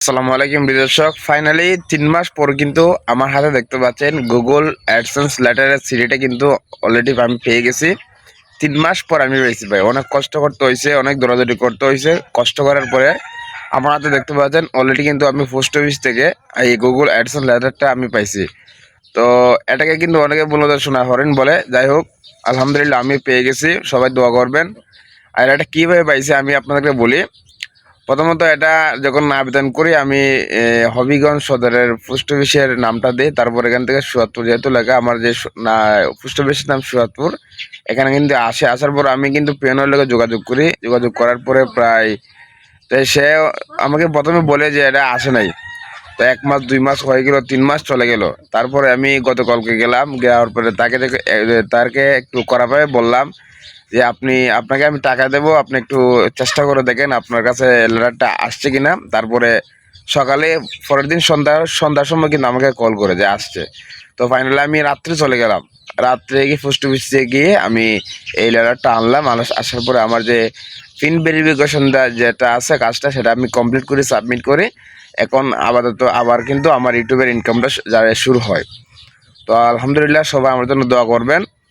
আসসালামু আলাইকুম দর্শক ফাইনালি তিন মাস পর কিন্তু আমার হাতে দেখতে পাচ্ছেন গুগল অ্যাডসেন্স লেটারের সিডিটা কিন্তু অলরেডি আমি পেয়ে গেছি। তিন মাস পর আমি পেয়েছি ভাই। অনেক কষ্ট করতে হয়েছে, অনেক দৌড়াদৌড়ি করতে হয়েছে। কষ্ট করার পরে আমার হাতে দেখতে পাচ্ছেন অলরেডি কিন্তু আমি পোস্ট অফিস থেকে এই গুগল অ্যাডসেন্স লেটারটা আমি পাইছি। তো এটাকে কিন্তু অনেকে মূলত শোনা হরেন বলে। যাই হোক, আলহামদুলিল্লাহ আমি পেয়ে গেছি। সবাই দোয়া করবেন। আর এটা কীভাবে পাইছি আমি আপনাদেরকে বলি। প্রথমত এটা যখন আবেদন করি, আমি হবিগঞ্জ সদরের পোস্ট অফিসের নামটা দিই। তারপর এখান থেকে সুয়াতপুর যেহেতু লেখা আমার যে পোস্ট অফিসের নাম সুয়াতপুর এখানে কিন্তু আসে। আসার পর আমি কিন্তু পিয়নের লোকে যোগাযোগ করি। যোগাযোগ করার পরে প্রায়, তো সে আমাকে প্রথমে বলে যে এটা আসে নাই। তো এক মাস, দুই মাস হয়ে গেল, তিন মাস চলে গেল। তারপরে আমি গতকালকে গেলাম যাওয়ার পরে তাকে তাকে একটু করা পাবে বললাম যে আপনি, আপনাকে আমি টাকা দেবো, আপনি একটু চেষ্টা করে দেখেন আপনার কাছে লেটারটা আসছে কিনা। তারপরে সকালে, পরের দিন সন্ধ্যা, সন্ধ্যার সময় কিন্তু আমাকে কল করে যে আসছে। তো ফাইনালি আমি রাত্রে চলে গেলাম। রাত্রে গিয়ে পোস্ট অফিসে গিয়ে আমি এই লেটারটা আনলাম। আসার পরে আমার যে পিন ভেরিফিকেশন যেটা আছে কাজটা, সেটা আমি কমপ্লিট করে সাবমিট করে এখন আপাতত আবার কিন্তু আমার ইউটিউবের ইনকামটা যারা শুরু হয়। তো আলহামদুলিল্লাহ সবাই আমার জন্য দোয়া করবেন।